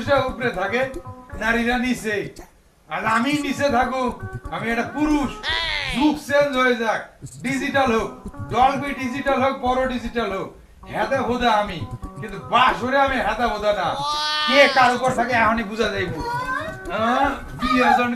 পুরুষরা উপরে থাকে, নারীরা নিচে। আর আমি নিচে থাকুক, আমি একটা পুরুষ। যুগ চেঞ্জ হয়ে যাক ডিজিটাল হোক ডলবি ডিজিটাল হোক, বড় ডিজিটাল হোক, হেদা হোদা আমি। কিন্তু বাসরে আমি হেদা হোদা না। কে কার উপর থাকে এখনই বুঝা যাইব। হ্যাঁ? বিয়ে জন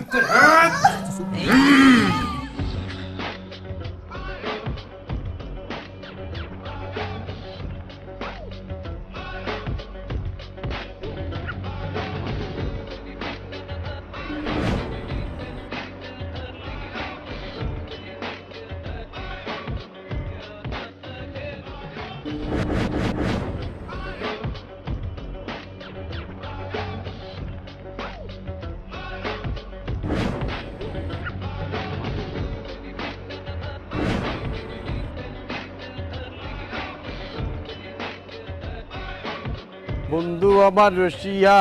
বন্ধু আমার রসিয়া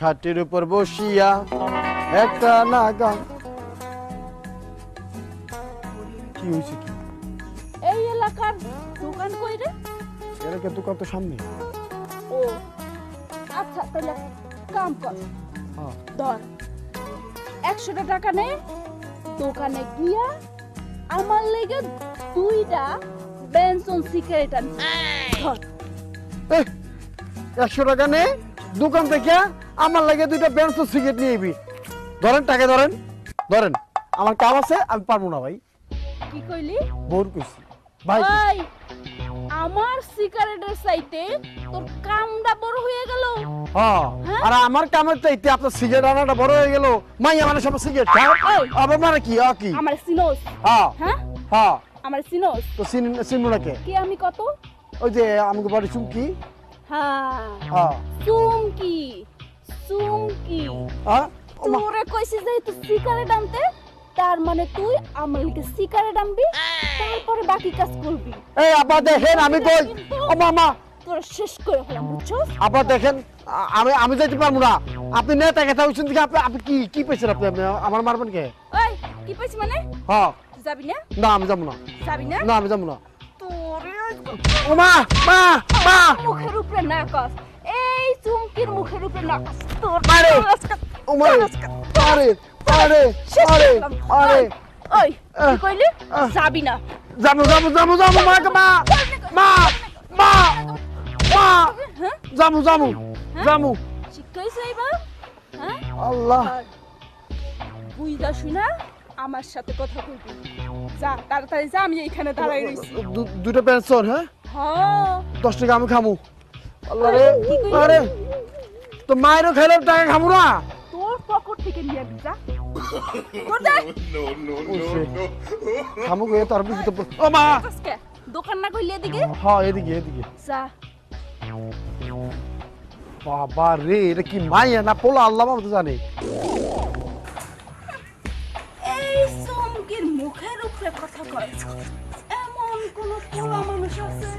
খাটের উপর বসিয়া একটা নাগা কি হয়েছে কি? এই এলাকার দোকান কই রে? এলাকা দোকান তো সামনে। ও আচ্ছা তাহলে কাম কর। হ্যাঁ। ধর একশোটা টাকা নে দোকানে গিয়া আমার লেগে দুইটা বেনসন সিগারেট আন। ধর। এই, একশো টাকা নে দোকান থেকে আমার লাগে দুইটা বেঞ্চ সিগারেট নিয়ে আইবি। ধরেন টাকা ধরেন ধরেন আমার কাম আছে আমি পারব না ভাই। কি কইলি? বোর কইছি। ভাই আমার সিগারেটের সাইতে তোর কামটা বড় হয়ে গেল। হ্যাঁ হ্যাঁ? আর আমার কামের চাইতে আপনার সিগারেট আনাটা বড় হয়ে গেল। মাইয়া মানে সব সিগারেট। আবার মানে কি? আ কি? আমার সিনোস হ্যাঁ। হ্যাঁ? হ্যাঁ। আমার সিনোস তো চিনবো নাকি কি? আমি কত? ওই যে আমাকে বাড়ি চুমকি। হ্যাঁ হ্যাঁ চুমকি চুমকি হ্যাঁ তোরে কইছি যে তুই সিগারেট আনতে তার মানে তুই লিগে সিগারেট আনবি তারপরে বাকি কাজ করবি এই আপা দেখেন আমি কই ও মামা তোর শেষ করে বুঝছস আপা দেখেন আমি আমি যাইতে পারব না আপনি নেতা কথা হচ্ছেন দিকে আপনি আপনি কি কি পেয়েছেন আপনি আমার মারবেন কে ওই কি পাইছিস মানে হ্যাঁ যাবি না না আমি যাব না যাবি না না আমি যাব না ও মা মা মা। মুখের উপরে না কস এই চুমকির মুখের উপরে না কস তোর। ও ওই, কি কইলি? যাবি না। যাব যাব যাব যাব মা মা। মা মা। মা। হ্যাঁ? যাব যাব যাব। শিখাইছে এবার হ্যাঁ? আল্লাহ। বুইদা শুনা আমার সাথে কথা কইবি যা তাড়াতাড়ি যা আমি এইখানে দাঁড়াই রইছি। দুটো পেনশন হ্যাঁ? হ্যাঁ। দশ টাকা আমি খামু। আল্লাহ রে? আরে তো মায়েরও খেলে টাকা খামু না? তোর পকেট থেকে নিয়ে আবি যা। তোর দে খামু গিয়ে তার বিপদ ও মা! দোকান না কইলে এদিকে? হ্যাঁ এদিকে এদিকে। যা। বাবা রে এটা কি মাইয়া না পোলা? আল্লাহ বাবা তো জানে। মুখের উপরে কথা কয় এমন কোন পোলা মানুষ আছে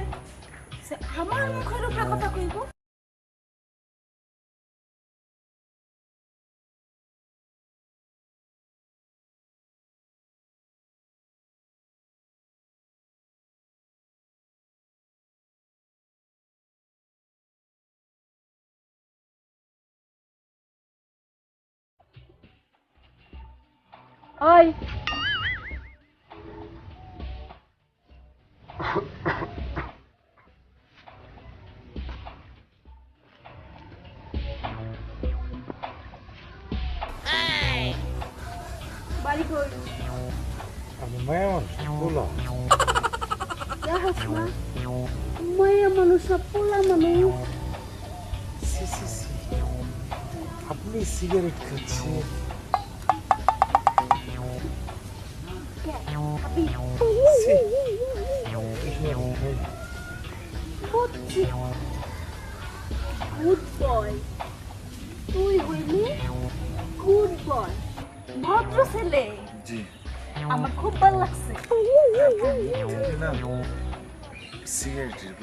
যে আমার মুখের উপরে কথা কইব? ওই বাড়ি কই আমি মায়া মানুষ বলো যাস না মায়া মানুষ না পোলা মানুষ সি সি সি আপনি সিগারেট খাচ্ছেন গুড বয় তুই হইলি গুড বয় ভদ্র ছেলে। জি। আমার খুব ভালো লাগছে। সিগারেটের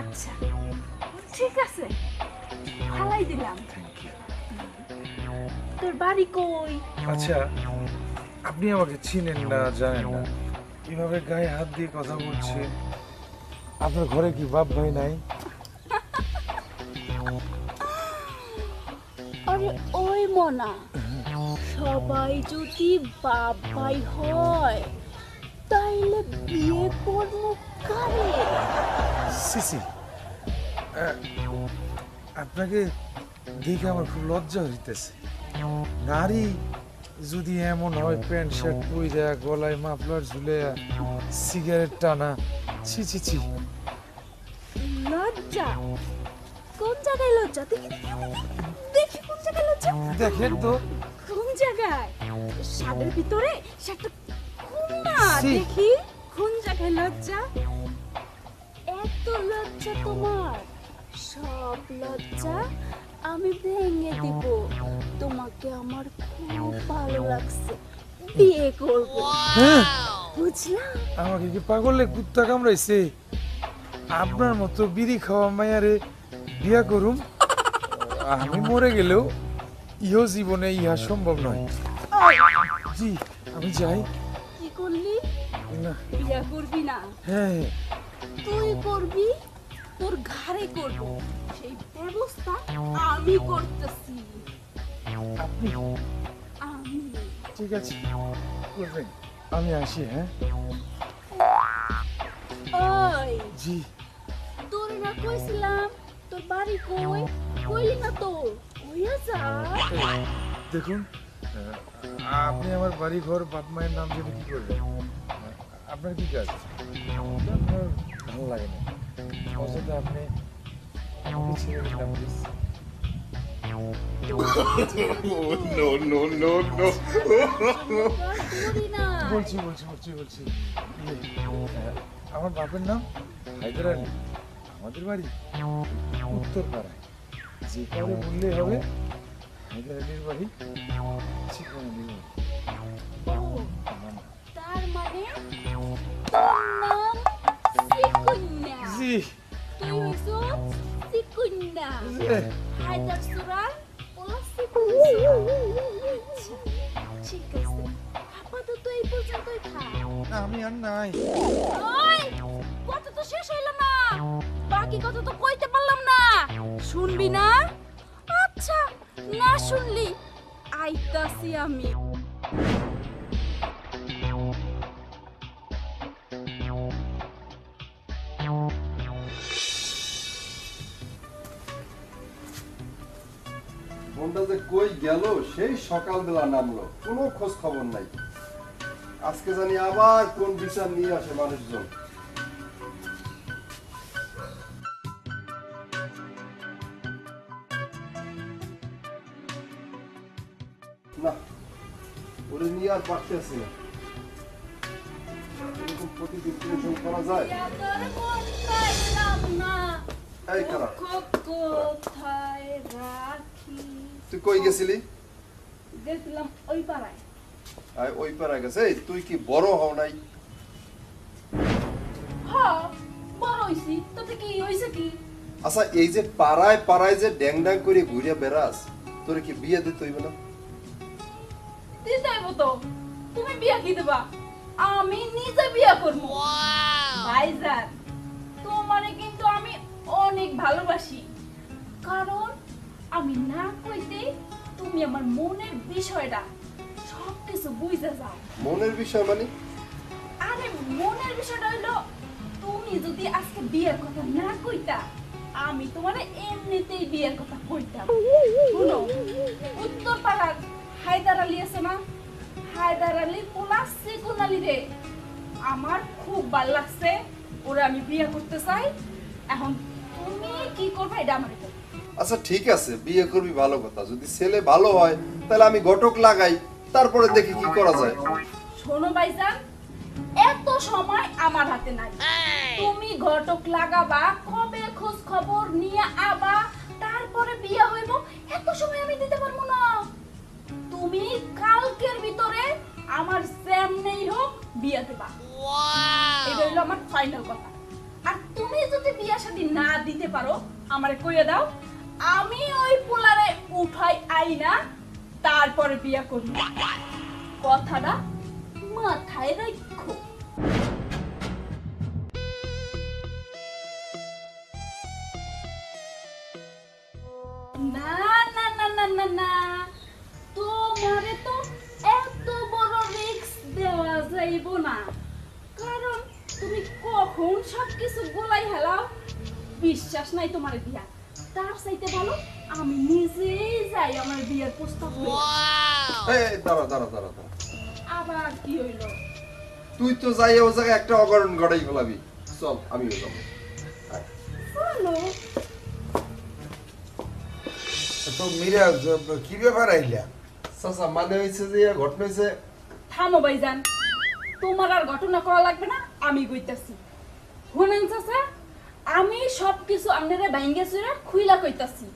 আচ্ছা ঠিক আছে। ফালাই দিলাম। তোর বাড়ি কই? আচ্ছা আপনি আমাকে চিনেন না জানেন না। এভাবে গায়ে হাত দিয়ে কথা বলছে? আপনার ঘরে কি বাপ ভাই নাই? আরে ওই মনা। সবাই যদি বাপ ভাই হয় তাইলে বিয়ে করব কারে? সিসি আপনাকে দেখে আমার খুব লজ্জা হইতেছে। নারী যদি এমন হয় প্যান্ট শার্ট পইরা গলায় মাফলার ঝুলে সিগারেট টানা ছি ছি ছি। লজ্জা? কোন জায়গায় লজ্জা? দেখি দেখি, দেখি কোন জায়গায় লজ্জা দেখেন তো। কোন জায়গায়? সাদের ভিতরে? সেটা কোন না ছি। দেখি কোন জায়গায় লজ্জা? এত লজ্জা তোমার। সব লজ্জা আমি ভেঙে দিব। তোমাকে আমার খুব ভালো লাগছে। বিয়ে করব। হ্যাঁ। বুঝলাম? আমাকে কি পাগলে কুত্তা কামড়াইছে? আপনার মতো বিড়ি খাওয়া মায়ারে বিয়া করুম? আমি মরে গেলেও ইহ জীবনে ইহা সম্ভব নয়। জি আমি যাই। কি করলি? না। বিয়ে করবি না। হ্যাঁ। তুই করবি তোর ঘাড়ে করব। সেই ব্যবস্থা আমি করতেছি। আপনি? আমি। ঠিক আছে করবেন। আমি আসি হ্যাঁ? ওই। জি। তোর না কইছিলাম তোর বাড়ি কই? কইলি না তো। কইয়া যা দেখুন আপনি আমার বাড়ি ঘর বাপ মায়ের নাম জেনে কি করবেন? আপনার কি কাজ? আপনার ভালো লাগে না। অযথা আপনি no, no, no, no. বলছি বলছি বলছি বলছি। আমার বাপের নাম হায়দার আলী আমাদের বাড়ি উত্তর পাড়ায় যে কাউরে বললে হবে হায়দার আলীর বাড়ি আমার নাম। তার মানে নাম সিকুন্যা জি হইছ সিকুন্যা জি। হায়দার সুরার ওলা আচ্ছা ঠিক আছে আপাতত এই পর্যন্তই থাক না, আমি আর নাই কথা তো শেষ হইল না বাকি কথা তো কইতে শুনবি না? আচ্ছা না শুনলি। আইতাছি আমি। ফোনটা যে কই গেল, সেই সকালবেলা নামলো। কোনো খোঁজ খবর নাই। আজকে জানি আবার কোন বিচার নিয়ে আসে মানুষজন। না ওরে নিয়ে আর পারতেছি না। এরকম প্রতিদিন টেনশন করা যায়? তোর পাইলাম না এই খারাপ। দুঃখ কোথায় রাখি তুই কই গেছিলি? গেছিলাম ওই পাড়ায়। ওই গেছে। তুই কি বড় হও নাই? হ বড় হইছি। তাতে কি হইছে কি? আচ্ছা এই যে পাড়ায় পাড়ায় যে ড্যাং ড্যাং করে ঘুরে বেড়াস তোর কি বিয়ে দিতে হইবে না? দিতেই মতো। তুমি বিয়া কি দেবা? আমি নিজে বিয়া করব। ভাইজান তোমারে কিন্তু আমি অনেক ভালোবাসি। কারণ আমি না কইতে তুমি আমার মনের বিষয়টা সব কিছু যাও মনের বিষয় মানে? আরে মনের বিষয়টা হইল তুমি যদি আজকে বিয়ের কথা না কইতা আমি তোমারে এমনিতেই বিয়ের কথা কইতাম। শুনো উত্তর পাড়ার হায়দার আলী আছে না? হায়দার আলী পোলা সেগুন আলী রে? আমার খুব ভালো লাগছে ওরে আমি বিয়ে করতে চাই। এখন তুমি কি করবে এটা আমার আচ্ছা ঠিক আছে বিয়ে করবি ভালো কথা। যদি ছেলে ভালো হয় তাহলে আমি ঘটক লাগাই তারপরে দেখি কি করা যায়। শোনো ভাইজান এত সময় আমার হাতে নাই। তুমি ঘটক লাগাবা কবে খোঁজ খবর নিয়ে আবা তারপরে বিয়ে হইব এত সময় আমি দিতে পারব না। তুমি কালকের ভিতরে আমার যেমনেই হোক বিয়া দেবা। এটা হলো আমার ফাইনাল কথা। আর তুমি যদি বিয়া শাদী না দিতে পারো আমারে কইয়ে দাও আমি ওই পোলারে উঠাই আই না তারপরে বিয়া করব। কথাটা মাথায় রাখো। হইব না। কারণ তুমি কখন সব কিছু গোলাই হেলাও? বিশ্বাস নাই তোমার বিয়া। তার চাইতে ভালো আমি নিজেই যাই আমার বিয়ের প্রস্তাব আবার কি হইল? তুই তো যাই ও জায়গায় একটা অগরণ গড়াই ফেলাবি। চল আমিও যাব। তো মিরা কি ব্যাপার আইলা? সসা মানে হইছে যে ঘটনা হইছে? থামো ভাইজান। তোমার আর ঘটনা করা লাগবে না আমি কইতাছি। শুনেন চাচা আমি সব কিছু আপনারে ভাঙ্গে চুরে খুইলা কইতাছি।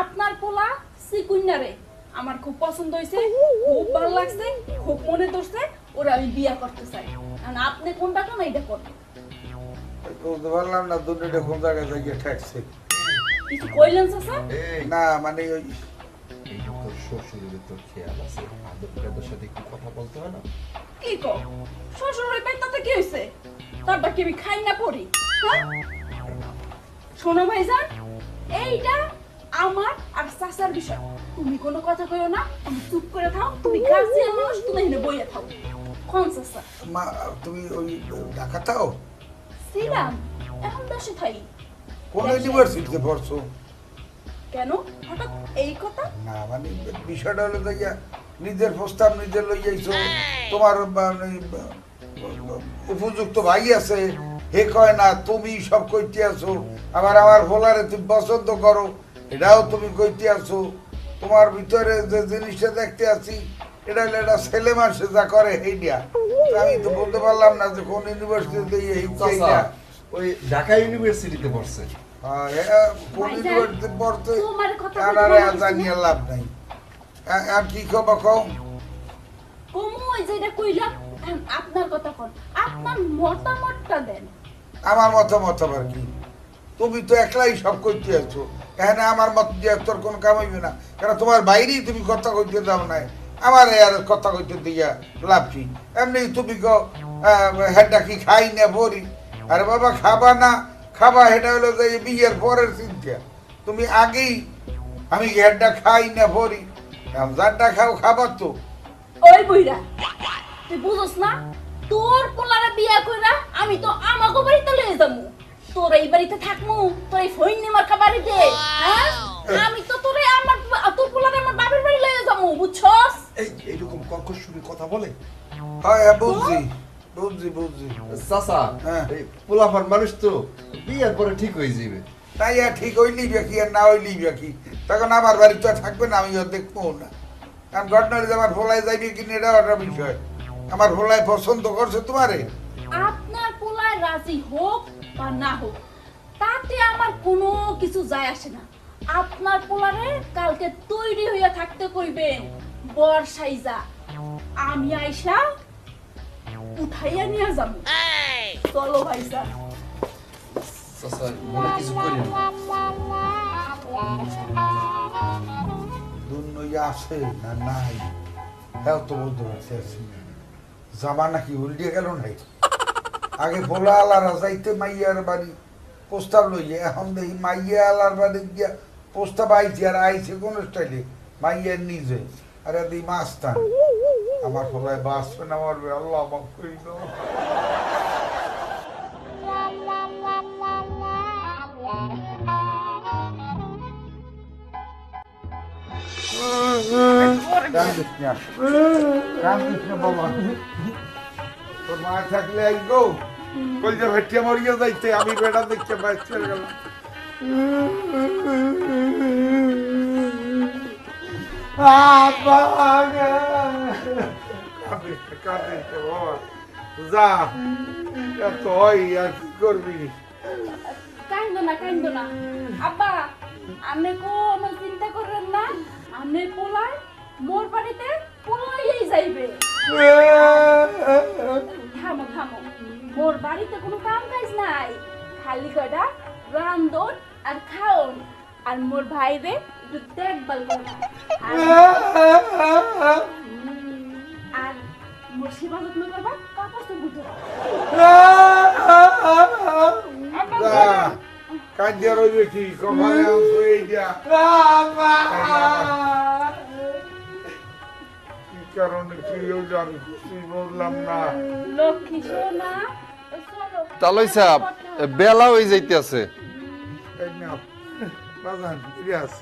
আপনার পোলা সিকুইনারে আমার খুব পছন্দ হয়েছে খুব ভালো লাগছে খুব মনে ধরছে ওরা আমি বিয়া করতে চাই। এখন আপনি কোনটা কোন এইটা করবেন বলতে পারলাম না দুটোটা কোন জায়গায় জায়গায় ঠেকছে। কিছু কইলেন চাচা? না মানে ওই তোর শ্বশুরের তোর খেয়াল আছে। আদর কাদের সাথে একটু কথা বলতে হয় না? কি কো শ্বশুর বাড়ি পাইতাতে কি হয়েছে তারটা কি আমি খাই না পড়ি। হ্যাঁ? শোনো ভাইজান এইটা আমার আর চাচার বিষয়। তুমি কোনো কথা কইও না তুমি চুপ করে থাও। তুমি কাজিয়া মানুষ তুমি এখানে বইয়া থাও। কোন চাচা? মা তুমি ওই ঢাকাটাও ছিলাম এখন দেশে থাই। কোন ইউনিভার্সিটিতে পড়ছো? কেন? হঠাৎ এই কথা? না মানে বিষয়টা হলো নিজের প্রস্তাব নিজে লই যাইছো তোমার মানে, উপযুক্ত ভাই আছে হে কয় না তুমি সব কইতে আছো। আবার আমার ভোলারে তুমি পছন্দ করো এটাও তুমি কইতে আছো। তোমার ভিতরে যে জিনিসটা দেখতে আছি এটা হলো এটা ছেলে মানুষে যা করে এইটা আমি তো বলতে পারলাম না যে কোন ইউনিভার্সিটিতে এই ওই ঢাকা ইউনিভার্সিটিতে পড়ছে। কোন? লাভ নাই। আর কি খবর কম কমু ওই যেটা কইলাম আপনার কথা কোন। আপনার মতামতটা দেন। আমার মতামত আবার কি? তুমি তো একলাই সব করতে আছো। এখানে আমার মত দিয়ে তোর কোনো কাম হইবে না। কারণ তোমার বাইরেই তুমি কথা কইতে দাও নাই। আমার আর কথা কইতে দিয়া লাভ কি? এমনি তুমি কো হেডটা কি খাই না ভরি আরে বাবা খাবা না। খাবা হেটা হলো যে বিয়ের পরের চিন্তা তুমি আগেই আমি হেডটা খাই না ভরি যারটা খাও খাবার তো। ওই বইরা তুই বুঝছ না তোর পোলারে বিয়া কইরা আমি তো আমাগো বাড়িতে লয়ে যামু তোর এই বাড়িতে থাকমু তোর এই ফইন মার্কা বাড়িতে হ্যাঁ? আমি তো তোরে আমার তোর পোলারে আমার বাপের বাড়ি লয়ে যামু বুঝছস? এই এইরকম কর্কশুরি কথা বলে? হয় হ্যাঁ, বুঝছি। বুঝছি বুঝছি। চাচা হ্যাঁ। এই পোলাফান মানুষ তো বিয়ের পরে ঠিক হয়ে যাবে। তাই আর ঠিক হইলি কি আর না হইলি কি? তখন আমার বাড়ি তো আর থাকবে না আমি আর দেখব না। কারণ ঘটনার যে আমার ভোলায় যাইবে কিনা এটা একটা বিষয়। আমার ভোলায় পছন্দ করছে তোমারে। আপনার পোলায় রাজি হোক বা না হোক তাতে আমার কোনো কিছু যায় আসে না। আপনার পোলারে কালকে তৈরি হইয়া থাকতে কইবেন বর সাইজা। আমি আইসা উঠাইয়া নিয়ে যাব চলো ভাইসা চাচা মনে কিছু করি না দুর্নই আছে না নাই হ্যাঁ তো বলতে পারছি আছি জামা নাকি উল্টে গেল নাই আগে ভোলা আলারা যাইতে মাইয়ার বাড়ি প্রস্তাব লইয়ে এখন দেখি মাইয়া আলার বাড়ি গিয়া প্রস্তাব আইছে আর আইছে কোন স্টাইলে মাইয়ার নিজে আর দিই মাস্তান আমার সবাই বাঁচবে না মারবে। আল্লাহ মাফ গো। আমি বেটা দেখতে পাচ্ছি গেলাম। যা এত হয় আর কি করবি কাইন্দ না কাইন্দ না। আব্বা, আপনি কোনো চিন্তা করেন না। আপনি পোলায়, মোর বাড়িতে পোলাইয়েই যাইবে। থামো থামো। মোর বাড়িতে কোনো কাম কাজ নাই। খালি কয়টা রান্ধন আর খাওন। আর মোর ভাইরে একটু দেখভাল করবা আর আর মোর সেবা যত্ন করবা কাপড় তো বুঝো কান্দিয়া রইবে কি? কমালে এই দিয়া। কি কারণে কি হইল আমি কিছুই বললাম না। লক্ষ্মী সোনা তালই সাহেব বেলা হয়ে যাইতেছে। এই নাও। বাজান ইলিয়াস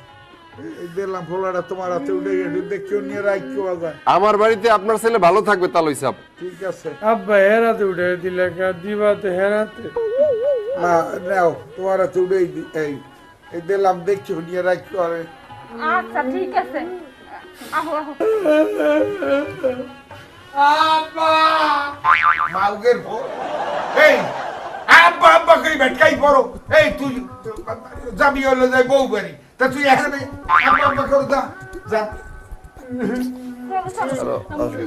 তোমার হাতে উঠে আমার বাড়িতে আপনার ছেলে ভালো থাকবে তালই সাহেব ঠিক আছে আব্বা হেরাতে উঠে দিলে দিবাতে হেরাতে না নাও তোমার হাতে উঠে এই এই দিলাম দেখিও নিয়ে রাখিও আরে আচ্ছা ঠিক আছে আহো আহো মাউগের ভো এই আব্বা আব্বা কই ভেটকাই পড়ো এই তুই যাবি হলে যাই বউ বাড়ি তা তুই এখানে আব্বা আব্বা করে যা যা। চলো চলো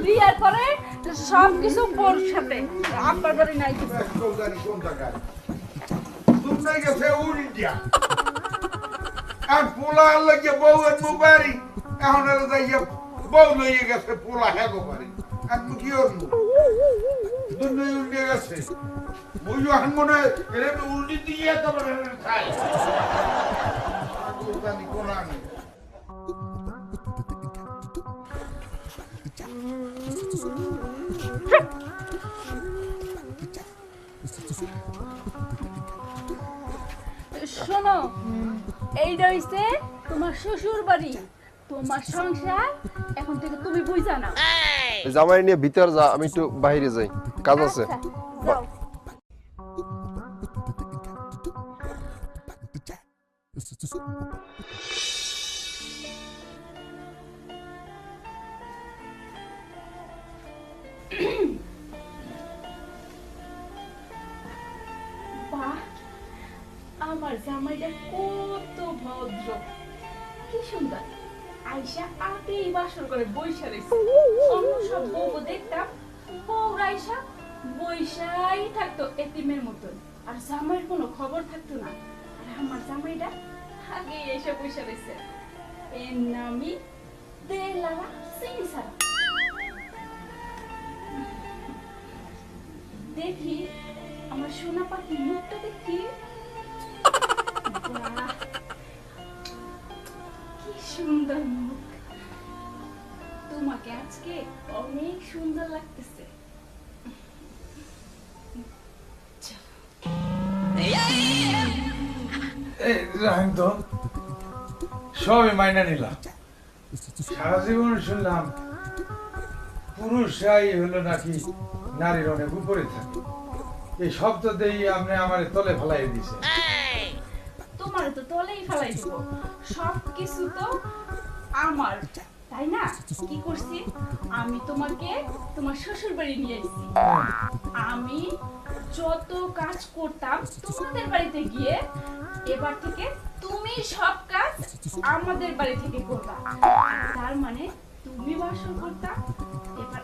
বিয়ার পরে সব কিছু বোর সাথে। আব্বার বাড়ি নাই কিছু। কোন জায়গায়? তুমি গেছে উড়িয়া আর পোলা লাগে বউ এর মুবারি এখন এর যাইয়া বউ লইয়ে গেছে পোলা হেগো বাড়ি। আর তুমি কি করব দুনিয়া উল্টে গেছে। বই এখন মনে হয় এর উল্টি দিয়ে তোমার খাই শোনো এইটা হইছে তোমার শ্বশুর বাড়ি। তোমার সংসার এখন থেকে তুমি বুঝা না জামাই নিয়ে ভিতর যা আমি একটু বাইরে যাই। কাজ আছে। আচ্ছা, যাও বাহ আমার জামাইটা কত ভদ্র। কি সুন্দর। আইসা বাসর করে বৈশা রয়েছে অন্য সব বউ দেখতাম বউ আইসা বৈশাই থাকতো এতিমের মতন। আর জামাইয়ের কোনো খবর থাকতো না। আর আমার জামাইটা আগে এসে বৈশা রয়েছে। এর নামই দেলারা সিং সারা দেখি, আমার সোনা পাখি মুখটা দেখি। কি সুন্দর মুখ। তোমাকে আজকে অনেক সুন্দর লাগতেছে। এই তো সবই মাইনা নিলাম। সারা জীবন শুনলাম পুরুষরাই হলো নাকি নারীর অনেক উপরে থাকে। এই শব্দ দিয়ে আপনি আমার তলে ফেলাই দিছে তোমার তো তলেই ফেলাই দিব। সব কিছু তো আমার, তাই না? কি করছি? আমি তোমাকে তোমার শ্বশুর বাড়ি নিয়ে এসেছি আমি যত কাজ করতাম তোমাদের বাড়িতে গিয়ে, এবার থেকে তুমি সব কাজ আমাদের বাড়ি থেকে করবা। তার মানে তুমি বাসন করতা, এবার